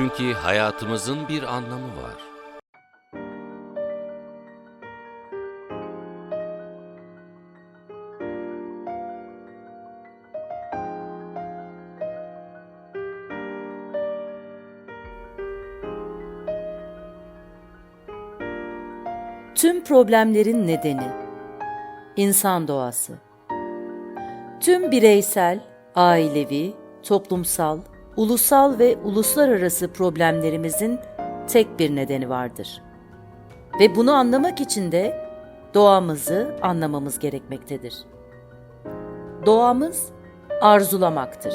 Çünkü hayatımızın bir anlamı var. Tüm problemlerin nedeni insan doğası. Tüm bireysel, ailevi, toplumsal, ulusal ve uluslararası problemlerimizin tek bir nedeni vardır. Ve bunu anlamak için de doğamızı anlamamız gerekmektedir. Doğamız arzulamaktır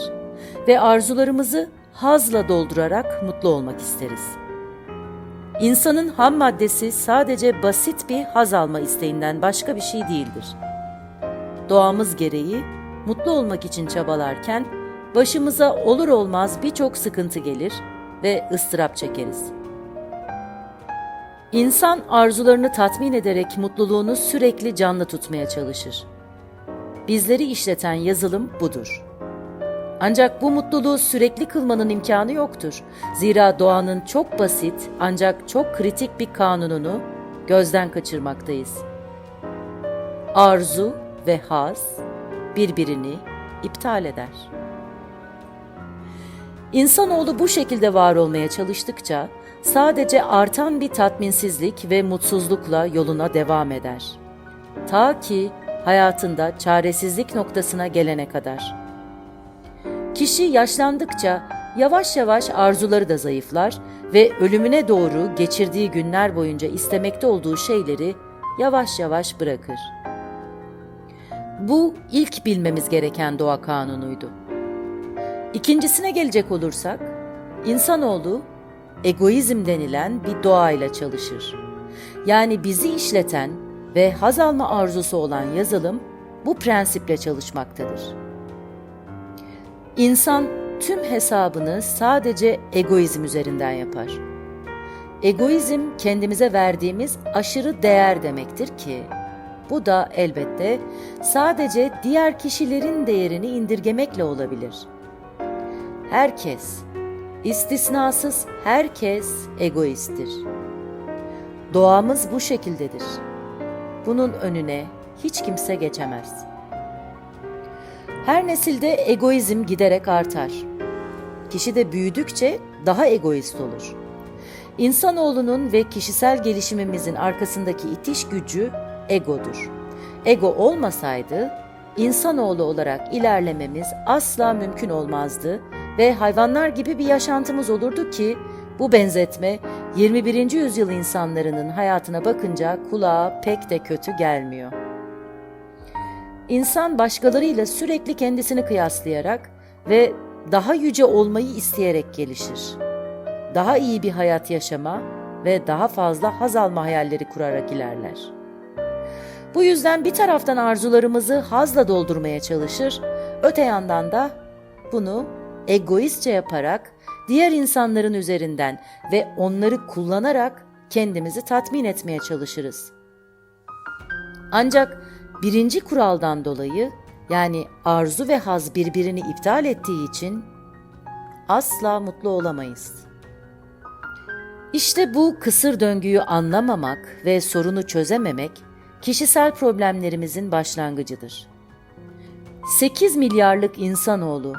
ve arzularımızı hazla doldurarak mutlu olmak isteriz. İnsanın ham maddesi sadece basit bir haz alma isteğinden başka bir şey değildir. Doğamız gereği mutlu olmak için çabalarken başımıza olur olmaz birçok sıkıntı gelir ve ıstırap çekeriz. İnsan arzularını tatmin ederek mutluluğunu sürekli canlı tutmaya çalışır. Bizleri işleten yazılım budur. Ancak bu mutluluğu sürekli kılmanın imkanı yoktur. Zira doğanın çok basit ancak çok kritik bir kanununu gözden kaçırmaktayız. Arzu ve haz birbirini iptal eder. İnsanoğlu bu şekilde var olmaya çalıştıkça sadece artan bir tatminsizlik ve mutsuzlukla yoluna devam eder. Ta ki hayatında çaresizlik noktasına gelene kadar. Kişi yaşlandıkça yavaş yavaş arzuları da zayıflar ve ölümüne doğru geçirdiği günler boyunca istemekte olduğu şeyleri yavaş yavaş bırakır. Bu ilk bilmemiz gereken doğa kanunuydu. İkincisine gelecek olursak, insanoğlu egoizm denilen bir doğayla çalışır. Yani bizi işleten ve haz alma arzusu olan yazılım bu prensiple çalışmaktadır. İnsan tüm hesabını sadece egoizm üzerinden yapar. Egoizm kendimize verdiğimiz aşırı değer demektir ki bu da elbette sadece diğer kişilerin değerini indirgemekle olabilir. Herkes, istisnasız herkes egoisttir. Doğamız bu şekildedir. Bunun önüne hiç kimse geçemez.'' Her nesilde egoizm giderek artar. Kişi de büyüdükçe daha egoist olur. İnsanoğlunun ve kişisel gelişimimizin arkasındaki itiş gücü egodur. Ego olmasaydı insanoğlu olarak ilerlememiz asla mümkün olmazdı ve hayvanlar gibi bir yaşantımız olurdu ki bu benzetme 21. yüzyıl insanlarının hayatına bakınca kulağa pek de kötü gelmiyor. İnsan başkalarıyla sürekli kendisini kıyaslayarak ve daha yüce olmayı isteyerek gelişir. Daha iyi bir hayat yaşama ve daha fazla haz alma hayalleri kurarak ilerler. Bu yüzden bir taraftan arzularımızı hazla doldurmaya çalışır, öte yandan da bunu egoistçe yaparak diğer insanların üzerinden ve onları kullanarak kendimizi tatmin etmeye çalışırız. Ancak birinci kuraldan dolayı yani arzu ve haz birbirini iptal ettiği için asla mutlu olamayız. İşte bu kısır döngüyü anlamamak ve sorunu çözememek kişisel problemlerimizin başlangıcıdır. 8 milyarlık insanoğlu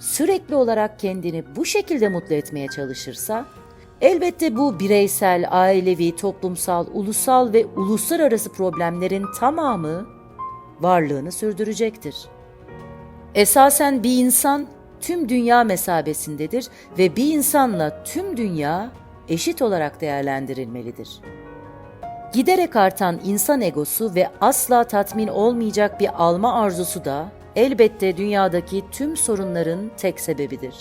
sürekli olarak kendini bu şekilde mutlu etmeye çalışırsa Elbette bu bireysel, ailevi, toplumsal, ulusal ve uluslararası problemlerin tamamı varlığını sürdürecektir. Esasen bir insan tüm dünya mesabesindedir ve bir insanla tüm dünya eşit olarak değerlendirilmelidir. Giderek artan insan egosu ve asla tatmin olmayacak bir alma arzusu da elbette dünyadaki tüm sorunların tek sebebidir.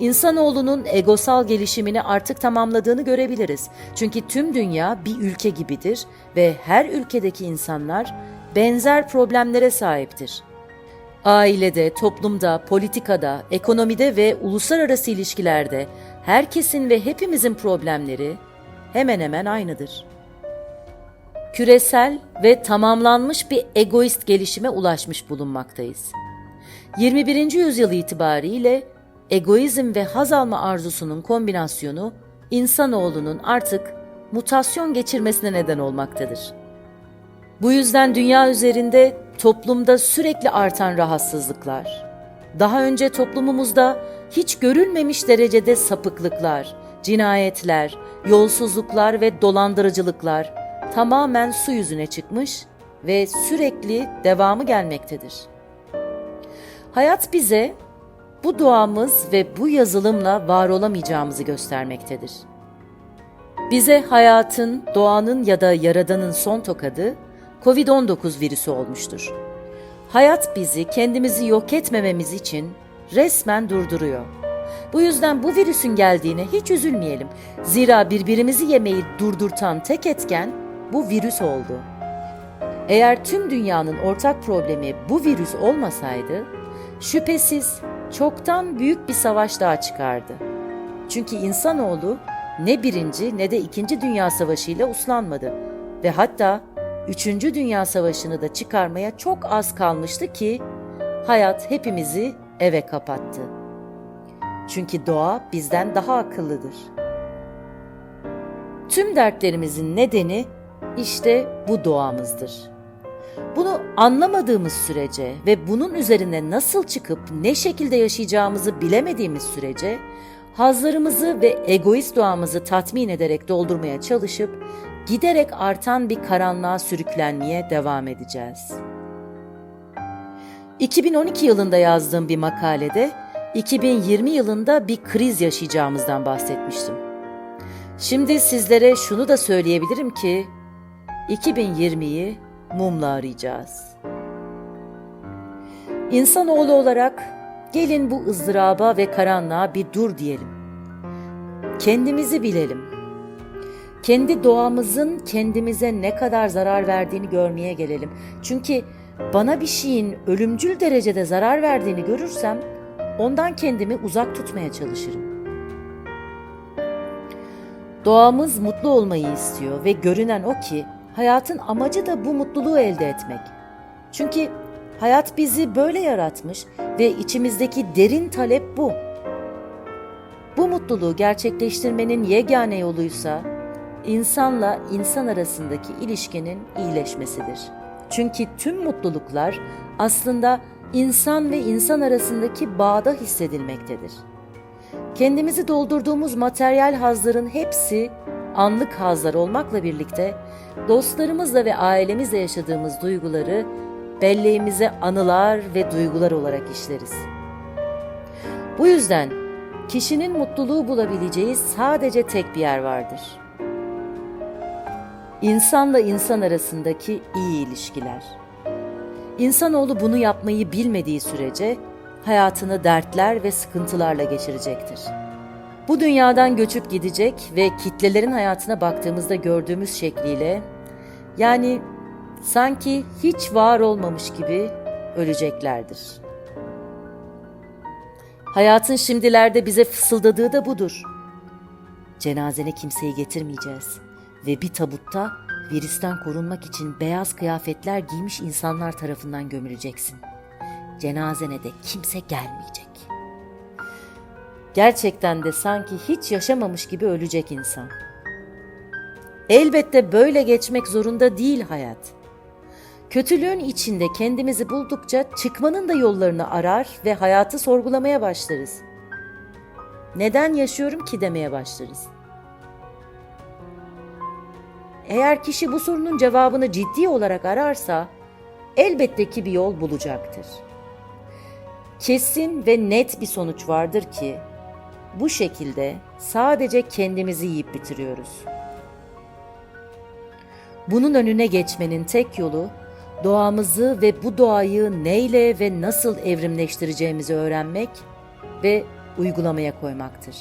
İnsanoğlunun egosal gelişimini artık tamamladığını görebiliriz. Çünkü tüm dünya bir ülke gibidir ve her ülkedeki insanlar benzer problemlere sahiptir. Ailede, toplumda, politikada, ekonomide ve uluslararası ilişkilerde herkesin ve hepimizin problemleri hemen hemen aynıdır. Küresel ve tamamlanmış bir egoist gelişime ulaşmış bulunmaktayız. 21. yüzyıl itibariyle egoizm ve haz alma arzusunun kombinasyonu insanoğlunun artık mutasyon geçirmesine neden olmaktadır. Bu yüzden dünya üzerinde toplumda sürekli artan rahatsızlıklar, daha önce toplumumuzda hiç görülmemiş derecede sapıklıklar, cinayetler, yolsuzluklar ve dolandırıcılıklar tamamen su yüzüne çıkmış ve sürekli devamı gelmektedir. Hayat bize bu duamız ve bu yazılımla var olamayacağımızı göstermektedir. Bize hayatın, doğanın ya da yaradanın son tokadı COVID-19 virüsü olmuştur. Hayat bizi kendimizi yok etmememiz için resmen durduruyor. Bu yüzden bu virüsün geldiğine hiç üzülmeyelim. Zira birbirimizi yemeyi durdurtan tek etken bu virüs oldu. Eğer tüm dünyanın ortak problemi bu virüs olmasaydı, şüphesiz çoktan büyük bir savaş daha çıkardı. Çünkü insanoğlu ne birinci ne de ikinci dünya savaşıyla uslanmadı ve hatta üçüncü dünya savaşını da çıkarmaya çok az kalmıştı ki hayat hepimizi eve kapattı. Çünkü doğa bizden daha akıllıdır. Tüm dertlerimizin nedeni işte bu doğamızdır. Bunu anlamadığımız sürece ve bunun üzerine nasıl çıkıp ne şekilde yaşayacağımızı bilemediğimiz sürece hazlarımızı ve egoist doğamızı tatmin ederek doldurmaya çalışıp giderek artan bir karanlığa sürüklenmeye devam edeceğiz. 2012 yılında yazdığım bir makalede 2020 yılında bir kriz yaşayacağımızdan bahsetmiştim. Şimdi sizlere şunu da söyleyebilirim ki 2020'yi mumla arayacağız. İnsanoğlu olarak gelin bu ızdıraba ve karanlığa bir dur diyelim. Kendimizi bilelim. Kendi doğamızın kendimize ne kadar zarar verdiğini görmeye gelelim. Çünkü bana bir şeyin ölümcül derecede zarar verdiğini görürsem ondan kendimi uzak tutmaya çalışırım. Doğamız mutlu olmayı istiyor ve görünen o ki hayatın amacı da bu mutluluğu elde etmek. Çünkü hayat bizi böyle yaratmış ve içimizdeki derin talep bu. Bu mutluluğu gerçekleştirmenin yegane yoluysa insanla insan arasındaki ilişkinin iyileşmesidir. Çünkü tüm mutluluklar aslında insan ve insan arasındaki bağda hissedilmektedir. Kendimizi doldurduğumuz materyal hazların hepsi anlık hazlar olmakla birlikte dostlarımızla ve ailemizle yaşadığımız duyguları belleğimize anılar ve duygular olarak işleriz. Bu yüzden kişinin mutluluğu bulabileceği sadece tek bir yer vardır. İnsanla insan arasındaki iyi ilişkiler. İnsanoğlu bunu yapmayı bilmediği sürece hayatını dertler ve sıkıntılarla geçirecektir. Bu dünyadan göçüp gidecek ve kitlelerin hayatına baktığımızda gördüğümüz şekliyle yani sanki hiç var olmamış gibi öleceklerdir. Hayatın şimdilerde bize fısıldadığı da budur. Cenazene kimseyi getirmeyeceğiz ve bir tabutta virüsten korunmak için beyaz kıyafetler giymiş insanlar tarafından gömüleceksin. Cenazene de kimse gelmeyecek. Gerçekten de sanki hiç yaşamamış gibi ölecek insan. Elbette böyle geçmek zorunda değil hayat. Kötülüğün içinde kendimizi buldukça çıkmanın da yollarını arar ve hayatı sorgulamaya başlarız. Neden yaşıyorum ki demeye başlarız. Eğer kişi bu sorunun cevabını ciddi olarak ararsa elbette ki bir yol bulacaktır. Kesin ve net bir sonuç vardır ki bu şekilde sadece kendimizi yiyip bitiriyoruz. Bunun önüne geçmenin tek yolu doğamızı ve bu doğayı neyle ve nasıl evrimleştireceğimizi öğrenmek ve uygulamaya koymaktır.